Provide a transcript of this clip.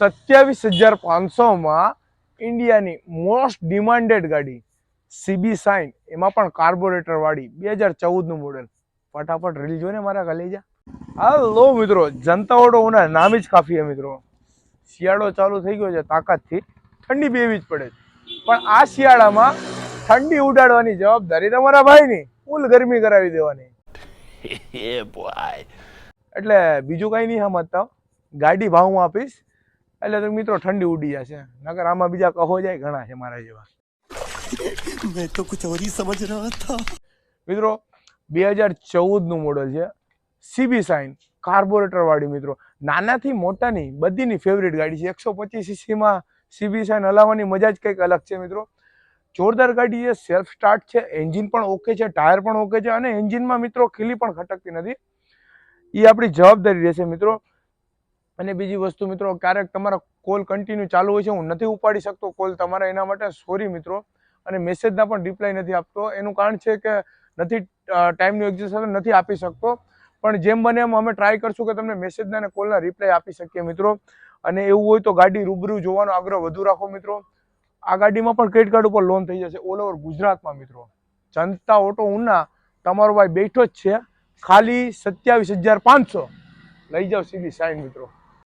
સત્યાવીસ હજાર પાંચસોમાં ઇન્ડિયાની મોસ્ટ ડિમાન્ડેડ ગાડી સીબી સાઇન એમાં પણ કાર્બોરેટરવાળી બે હજાર ચૌદનું મોડેલ ફટાફટ રીલ જોઈને મારા કલેજા હાલો મિત્રો જનતા ઓટો ઉના નામ જ કાફી મિત્રો. શિયાળો ચાલુ થઈ ગયો છે તાકાતથી ઠંડી બેવી જ પડે છે. પણ આ શિયાળામાં ઠંડી ઉડાડવાની જવાબદારી તમારા ભાઈની. ફૂલ ગરમી કરાવી દેવાની. એટલે બીજું કઈ નહીં સમજતા ગાડી ભાવમાં આપીશ. એટલે તો મિત્રો ઠંડી ઉડી જશે. નકર આમાં બીજા કહો જાય ઘણા છે મારા જેવા. મેં તો કુછ ઓર સમજ રહ્યો હતો. મિત્રો બે હજાર ચૌદનું મોડલ છે. સીબી સાઇન કાર્બોરેટરવાળી મિત્રો. નાનાથી મોટાની બધીની ફેવરિટ ગાડી છે. એકસો પચીસ સીસીમાં સીબી સાઇન હલાવવાની મજા જ કંઈક અલગ છે મિત્રો. જોરદાર ગાડી છે સેલ્ફ સ્ટાર્ટ છે એન્જિન પણ ઓકે છે ટાયર પણ ઓકે છે અને એન્જિનમાં મિત્રો ખીલી પણ ખટકતી નથી. એ આપણી જવાબદારી રહેશે મિત્રો. અને બીજી વસ્તુ મિત્રો, ક્યારેક તમારા કોલ કન્ટિન્યુ ચાલુ હોય છે, હું નથી ઉપાડી શકતો કોલ તમારા એના માટે સોરી મિત્રો. અને મેસેજના પણ રિપ્લાય નથી આપતો. એનું કારણ છે કે નથી ટાઈમનું એક્ઝિસ્ટન્સ નથી આપી શકતો. પણ જેમ બને એમ અમે ટ્રાય કરશું કે તમને મેસેજના અને કોલના રિપ્લાય આપી શકીએ મિત્રો. અને એવું હોય તો ગાડી રૂબરૂ જોવાનો આગ્રહ વધુ રાખો મિત્રો. આ ગાડીમાં પણ ક્રેડિટ કાર્ડ ઉપર લોન થઈ જશે ઓલ ઓવર ગુજરાતમાં મિત્રો. જનતા ઓટો ઉના તમારો ભાઈ બેઠો જ છે. ખાલી સત્યાવીસ હજાર પાંચસો. લઈ જાઓ સીધી સાઈન મિત્રો.